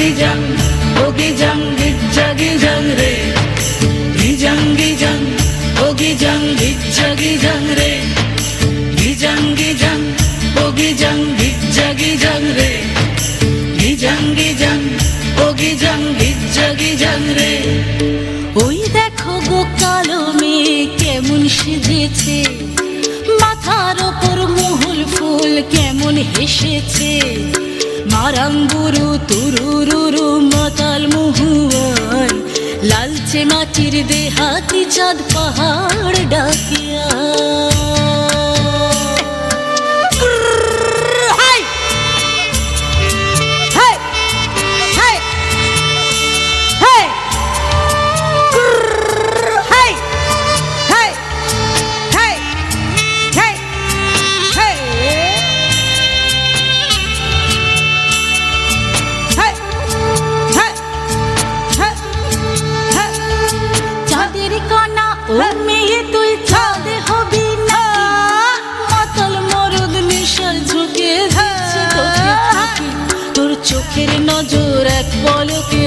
gijang, oh gijang, gijja gijang re. Gijang gijang, oh gijang, gijja gijang re. Gijang gijang. গিজাং ও গিজাং গিজ্জা রে। গিজাং গিজাং, ও গিজাং গিজ্জা গিজাং রে। ওই দেখো গো কালো মেয়ে কেমন সেজেছে। মাথার ওপর মহুল ফুল কেমন হেসেছে। মারাঙ্গুরু, তুরুরুরু, মাতাল মহুয়ান লালচে মাটির দেহাতি চাঁদ পাহাড় ডাকিয়া ও মেয়ে তুই চাঁদে হবি না। মাতাল মরদ নেশার চোখের নজর এক পলকে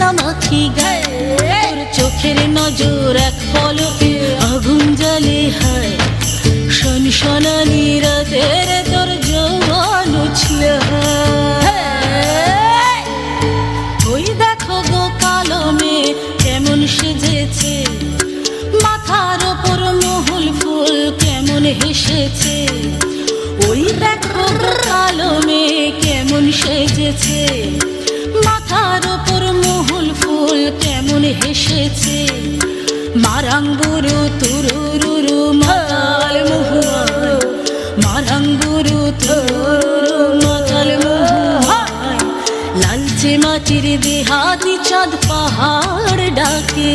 ঝোৎস্না মাখি গায়। তোর চোখের নজর এক পলকে আগুন জ্বালে হায়। শন শনানি রাতের তোর জওয়ান উছল ওই দেখো গো কালো মেয়ে কেমন সেজেছে। মাথার ওপর মহুল ফুল কেমন হেসেছে। ওই দেখো গো কালো মেয়ে হেসেছে মারাঙ্গুরু তুরুরুরু মাতাল মহুয়ায় মারাঙ্গুরু তুরুরুরু মাতাল মহুয়ায় লালচে মাটির দেহাতি চাঁদ পাহাড় ডাকে।